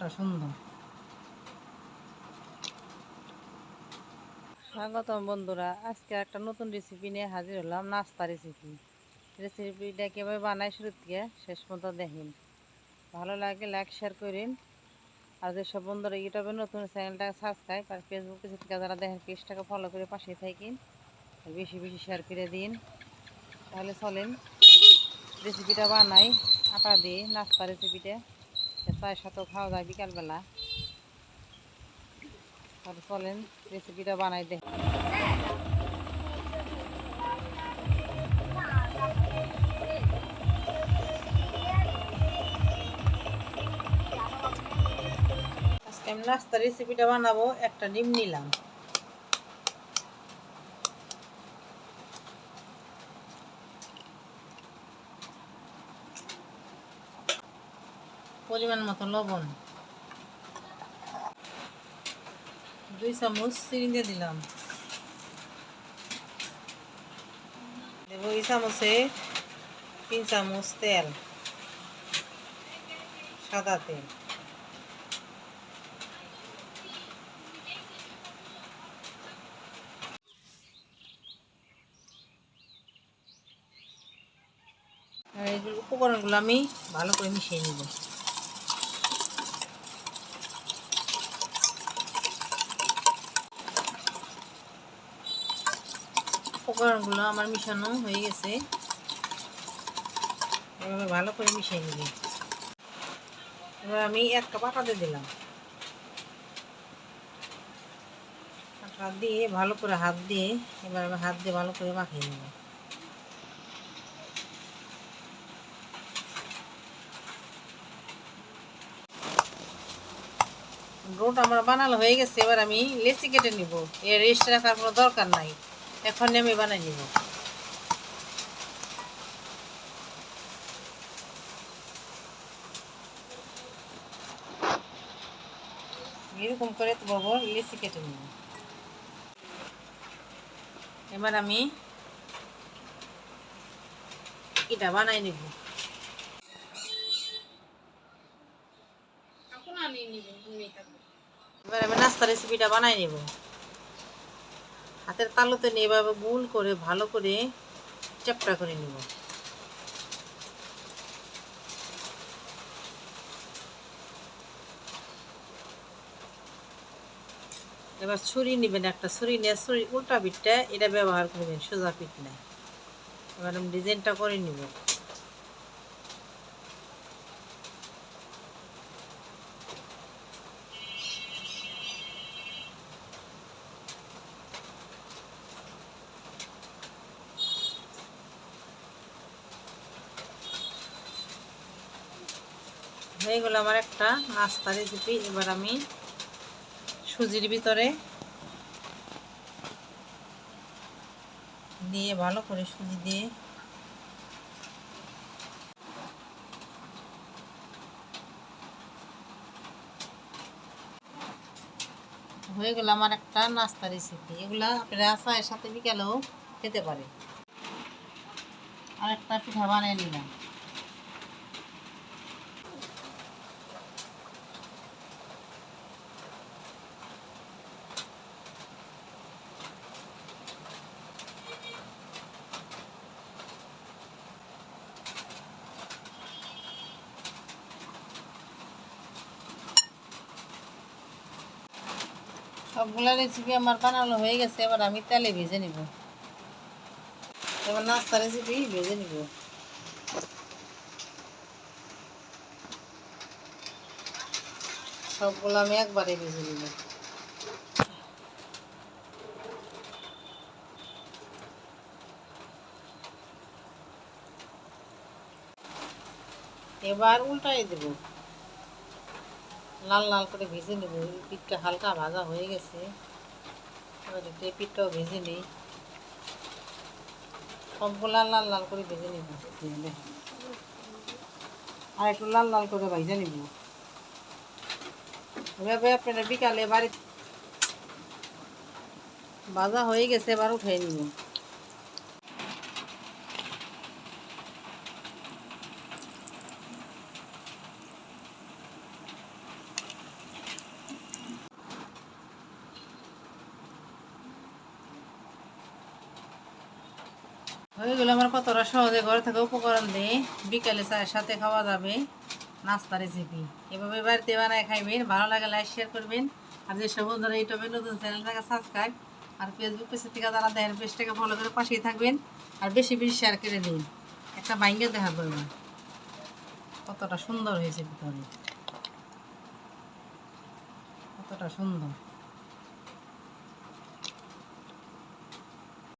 কতটা সুন্দর স্বাগতম বন্ধুরা, আজকে একটা নতুন রেসিপি নিয়ে হাজির হলাম, নাস্তা রেসিপি রেসিপিটা কীভাবে বানাই শুরু থেকে শেষ পর্যন্ত দেখেন। ভালো লাগে লাইক শেয়ার করেন। আর যেসব বন্ধুরা ইউটিউবে নতুন, চ্যানেলটাকে সাবস্ক্রাইব আর ফেসবুকে থেকে যারা দেখেন পেজটাকে ফলো করে পাশে থাকেন বেশি বেশি শেয়ার করে দিন। তাহলে চলেন রেসিপিটা বানাই, আটা দিয়ে, নাস্তা রেসিপিটা চায়ের সাথেও খাওয়া যায় বিকালবেলা। তাহলে চলেন রেসিপিটা বানাই আজকে আমি নাস্তার রেসিপিটা বানাবো, একটা ডিম নিলাম। পরিমাণ মতো লবণ। দুই চামচ চিনি দিয়ে দিলাম। দেবো এই চামচে তিন চামচ তেল, সাদা তেল। উপকরণগুলো আমি ভালো করে মিশিয়ে নিব। উপকরণগুলো আমার মিশানো হয়ে গেছে। এভাবে ভালো করে মিশিয়ে নিবি। এবার আমি এক কাপ আটা দিয়ে দিলাম। আটা দিয়ে ভালো করে হাত দিয়ে, এবার আমি হাত দিয়ে ভালো করে মাখিয়ে নেব। রোট আমার বানানো হয়ে গেছে, এবার আমি লেচি কেটে নিব। এর রেস্ট রাখার কোনো দরকার নাই। এখন আমি বানাই নিব। এরকম করে বড় লেচি কেটে নিব। এবার আমি এটা বানাই নিব। এবার আমি নাস্তা রেসিপিটা বানাই নিব। হাতের তালুতে নিয়ে এভাবে গোল করে ভালো করে চ্যাপটা করে নিব। এবার ছুরি নেবেন একটা ছুরি নিয়ে ছুরি উল্টা পিঠটা এটা ব্যবহার করবেন, সোজা পিঠ নেয়। এবার ডিজাইনটা করে নিব। হয়ে গেল আমার একটা নাস্তা রেসিপি এবার আমি সুজির ভিতরে দিয়ে ভালো করে সুজি দিয়ে হয়ে গেল আমার একটা নাস্তা রেসিপি এগুলা আপনারা চায়ের সাথে বিকেলেও খেতে পারে আর একটা পিঠা বানিয়ে নিলাম। সবগুলা রেসিপি আমার বানানো হয়ে গেছে, এবার আমি তেলে ভেজে নিব। এবার নাস্তা রেসিপি ভেজে নিব। সবগুলো আমি একবারে ভেজে নিব। এবার উল্টাই দেব। লাল লাল করে ভেজে নেব। পিঠটা হালকা ভাজা হয়ে গেছে। এবার একটু এই পিঠটাও ভেজে নিই। সবগুলা লাল লাল করে ভেজে নেব। আর একটু লাল লাল করে ভেজে নিব। এভাবে আপনারা বিকালে বাড়ি ভাজা হয়ে গেছে, এবার উঠে নিব। হয়ে গেলো আমার কতটা সহজে ঘরে থেকে উপকরণ দিয়ে বিকালে চায়ের সাথে খাওয়া যাবে নাস্তা রেসিপি এভাবে বাড়িতে বানায় খাইবেন, ভালো লাগে লাইক শেয়ার করবেন। আর যেসব বন্ধুরা ইউটিউবে নতুন চ্যানেলটাকে সাবস্ক্রাইব আর ফেসবুক পেজ থেকে যারা দেখেন পেজটাকে ফলো করে পাশেই থাকবেন আর বেশি বেশি শেয়ার করে দিন। একটা বাইঙ্গে দেখা করবেন কতটা সুন্দর হয়েছে ভিতরে। কতটা সুন্দর।